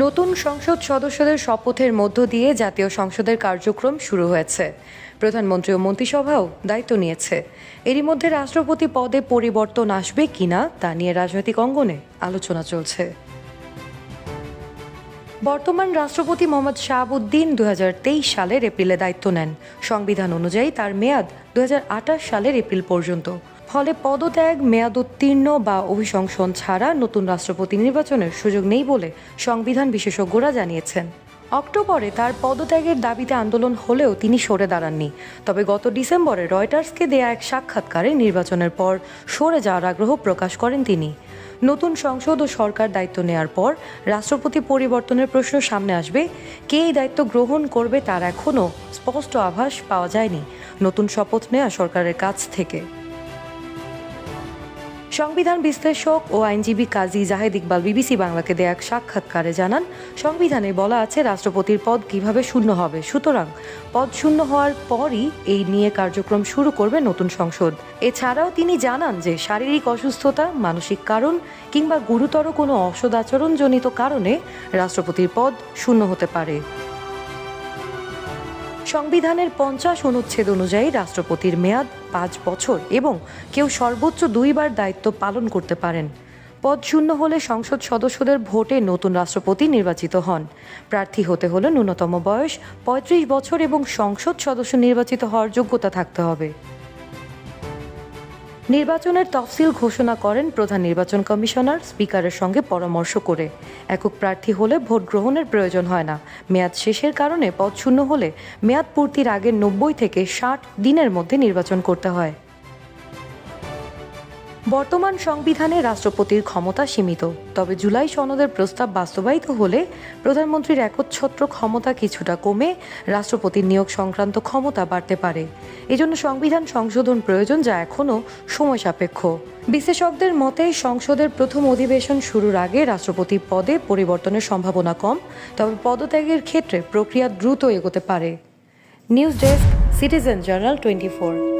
নতুন সংসদ সদস্যদের শপথের মধ্য দিয়ে জাতীয় সংসদের কার্যক্রম শুরু হয়েছে। প্রধানমন্ত্রী ও মন্ত্রিসভাও দায়িত্ব নিয়েছে। এরই মধ্যে রাষ্ট্রপতি পদে পরিবর্তন আসবে কিনা তা নিয়ে রাজনৈতিক অঙ্গনে আলোচনা চলছে। বর্তমান রাষ্ট্রপতি মোহাম্মদ শাহাবুদ্দিন দু সালের এপ্রিলে দায়িত্ব নেন। সংবিধান অনুযায়ী তার মেয়াদ দু হাজার আঠাশ সালের এপ্রিল পর্যন্ত। ফলে পদত্যাগ, মেয়াদ উত্তীর্ণ বা অভিশংসন ছাড়া নতুন রাষ্ট্রপতি নির্বাচনের সুযোগ নেই বলে সংবিধান বিশেষজ্ঞরা জানিয়েছেন। অক্টোবরে তার পদত্যাগের দাবিতে আন্দোলন হলেও তিনি সরে দাঁড়াননি। তবে গত ডিসেম্বরে রয়টার্সকে দেয়া এক সাক্ষাৎকারে নির্বাচনের পর সরে যাওয়ার আগ্রহ প্রকাশ করেন তিনি। নতুন সংসদ ও সরকার দায়িত্ব নেয়ার পর রাষ্ট্রপতি পরিবর্তনের প্রশ্ন সামনে আসবে। কে এই দায়িত্ব গ্রহণ করবে তার এখনও স্পষ্ট আভাস পাওয়া যায়নি নতুন শপথ নেওয়া সরকারের কাছ থেকে। সংবিধান বিশ্লেষক ও আইনজীবী কাজী জাহেদ ইকবাল বিবিসি বাংলাকে দেয়া এক সাক্ষাৎকারে জানান, সংবিধানে বলা আছে রাষ্ট্রপতির পদ কীভাবে শূন্য হবে। সুতরাং পদ শূন্য হওয়ার পরই এই নিয়ে কার্যক্রম শুরু করবে নতুন সংসদ। এছাড়াও তিনি জানান যে শারীরিক অসুস্থতা, মানসিক কারণ কিংবা গুরুতর কোনো অসদাচরণজনিত কারণে রাষ্ট্রপতির পদ শূন্য হতে পারে। সংবিধানের পঞ্চাশ অনুচ্ছেদ অনুযায়ী রাষ্ট্রপতির মেয়াদ পাঁচ বছর এবং কেউ সর্বোচ্চ দুইবার দায়িত্ব পালন করতে পারেন। পদ শূন্য হলে সংসদ সদস্যদের ভোটে নতুন রাষ্ট্রপতি নির্বাচিত হন। প্রার্থী হতে হলে ন্যূনতম বয়স পঁয়ত্রিশ বছর এবং সংসদ সদস্য নির্বাচিত হওয়ার যোগ্যতা থাকতে হবে। নির্বাচনের তফসিল ঘোষণা করেন প্রধান নির্বাচন কমিশনার স্পিকারের সঙ্গে পরামর্শ করে। একক প্রার্থী হলে ভোট গ্রহণের প্রয়োজন হয় না। মেয়াদ শেষের কারণে পদ শূন্য হলে মেয়াদ পূর্তির আগে নব্বই থেকে ষাট দিনের মধ্যে নির্বাচন করতে হয়। বর্তমান সংবিধানে রাষ্ট্রপতির ক্ষমতা সীমিত, তবে জুলাই সনদের প্রস্তাব বাস্তবায়িত হলে প্রধানমন্ত্রীর একচ্ছত্র ক্ষমতা কিছুটা কমে রাষ্ট্রপতির নিয়োগ সংক্রান্ত ক্ষমতা বাড়তে পারে। এজন্য সংবিধান সংশোধন প্রয়োজন যা এখনও সময় সাপেক্ষ। বিশেষজ্ঞদের মতে, সংসদের প্রথম অধিবেশন শুরুর আগে রাষ্ট্রপতি পদে পরিবর্তনের সম্ভাবনা কম, তবে পদত্যাগের ক্ষেত্রে প্রক্রিয়া দ্রুত এগোতে পারে। News desk, citizen journal twenty four